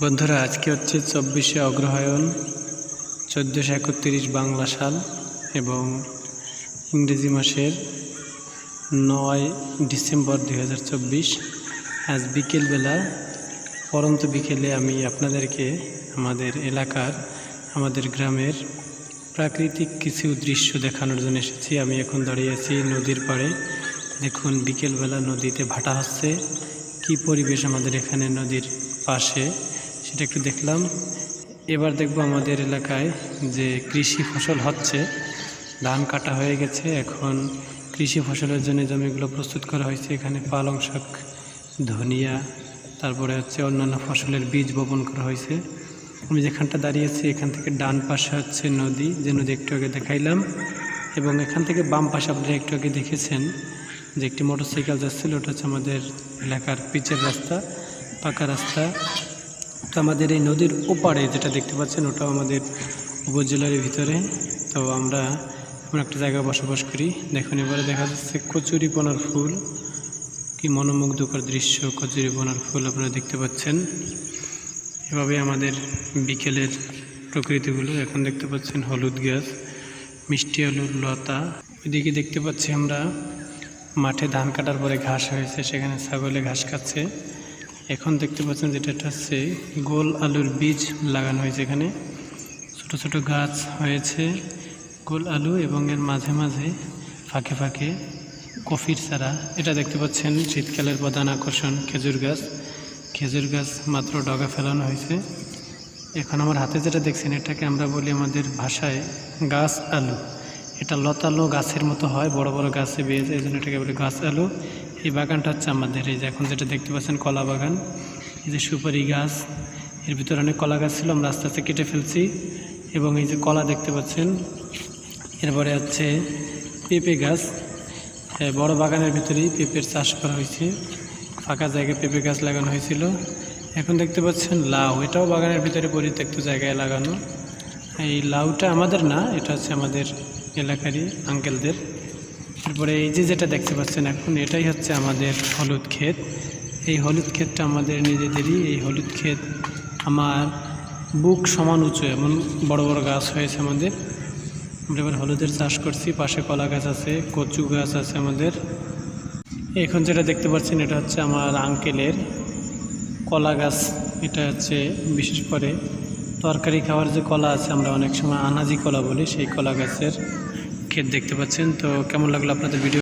বন্ধুরা, আজকে হচ্ছে চব্বিশে অগ্রহায়ণ, চোদ্দোশো একত্রিশ বাংলা সাল এবং ইংরেজি মাসের নয় ডিসেম্বর দুই হাজার চব্বিশ। আজ বিকেলবেলা, পরন্ত বিকেলে আমি আপনাদেরকে আমাদের এলাকার, আমাদের গ্রামের প্রাকৃতিক কিছু দৃশ্য দেখানোর জন্য এসেছি। আমি এখন দাঁড়িয়ে আছি নদীর পাড়ে। দেখুন, বিকেলবেলা নদীতে ভাটা হচ্ছে। কি পরিবেশ আমাদের এখানে নদীর পাশে? সেটা একটু দেখলাম। এবার দেখব আমাদের এলাকায় যে কৃষি ফসল হচ্ছে, ধান কাটা হয়ে গেছে, এখন কৃষি ফসলের জন্য জমিগুলো প্রস্তুত করা হয়েছে। এখানে পালং শাক, ধনিয়া, তারপরে হচ্ছে অন্যান্য ফসলের বীজ বপন করা হয়েছে। আমি যেখানটা দাঁড়িয়েছি এখান থেকে ডান পাশে হচ্ছে নদী, যে নদী একটু আগে দেখাইলাম। এবং এখান থেকে বাম পাশে আপনারা একটু আগে দেখেছেন যে একটি মোটরসাইকেল যাচ্ছিল, ওটা হচ্ছে আমাদের এলাকার পিচের রাস্তা, পাকা রাস্তা। তো আমাদের এই নদীর ওপারে যেটা দেখতে পাচ্ছেন, ওটাও আমাদের উপজেলার ভিতরে। তো আমরা এমন একটা জায়গায় বসবাস করি। দেখুন, এবারে দেখা যাচ্ছে কচুরিপনার ফুল। কি মনোমুগ্ধকর দৃশ্য কচুরিপনার ফুল আপনারা দেখতে পাচ্ছেন। এভাবে আমাদের বিকেলের প্রকৃতিগুলো। এখন দেখতে পাচ্ছেন হলুদ গাছ, মিষ্টি আলুর লতা। ওইদিকে দেখতে পাচ্ছি আমরা মাঠে ধান কাটার পরে ঘাস হয়েছে, সেখানে ছাগলে ঘাস খাচ্ছে। এখন দেখতে পাচ্ছেন যেটা এটা হচ্ছে গোল আলুর বীজ লাগানো হয়েছে এখানে। ছোট ছোট গাছ হয়েছে গোল আলু এবং এর মাঝে মাঝে ফাঁকে ফাঁকে কফির চারা। এটা দেখতে পাচ্ছেন শীতকালের প্রধান আকর্ষণ, খেজুর গাছ। খেজুর গাছ মাত্র ডগা ফেলানো হয়েছে। এখন আমার হাতে যেটা দেখছেন, এটাকে আমরা বলি আমাদের ভাষায় গাছ আলু। এটা লতালো গাছের মতো হয়, বড় বড় গাছে বেয়ে যায়, এই জন্য এটাকে বলি গাছ আলু। এই বাগানটা হচ্ছে আমাদের, এই যে এখন যেটা দেখতে পাচ্ছেন কলা বাগান, এই যে সুপারি গাছ, এর ভিতরে অনেক কলা গাছ ছিল, আমরা আস্তে আস্তে কেটে ফেলছি এবং এই যে কলা দেখতে পাচ্ছেন, এরপরে হচ্ছে পেঁপে গাছ বড় বাগানের ভিতরেই পেঁপের চাষ করা হয়েছে, ফাঁকা জায়গায় পেঁপে গাছ লাগানো হয়েছিল। এখন দেখতে পাচ্ছেন লাউ, এটাও বাগানের ভিতরে পরিত্যক্ত জায়গায় লাগানো। এই লাউটা আমাদের না, এটা হচ্ছে আমাদের এলাকারই আঙ্কেলদের তারপরে এই যে যেটা দেখতে পাচ্ছেন এখন, এটাই হচ্ছে আমাদের হলুদ ক্ষেত। এই হলুদ ক্ষেতটা আমাদের নিজেদেরই। এই হলুদ ক্ষেত আমার বুক সমান উঁচু, এমন বড় বড় গাছ হয়েছে আমাদের। আমরা এবার হলুদের চাষ করছি। পাশে কলা গাছ আছে, কচু গাছ আছে আমাদের। এখন যেটা দেখতে পাচ্ছেন, এটা হচ্ছে আমার আঙ্কেলের কলা গাছ। এটা হচ্ছে বিশেষ করে তরকারি খাওয়ার যে কলা আছে, আমরা অনেক সময় আনাজি কলা বলি, সেই কলা গাছের ক্ষেত দেখতে পাচ্ছেন। তো কেমন লাগল আপনাদের ভিডিও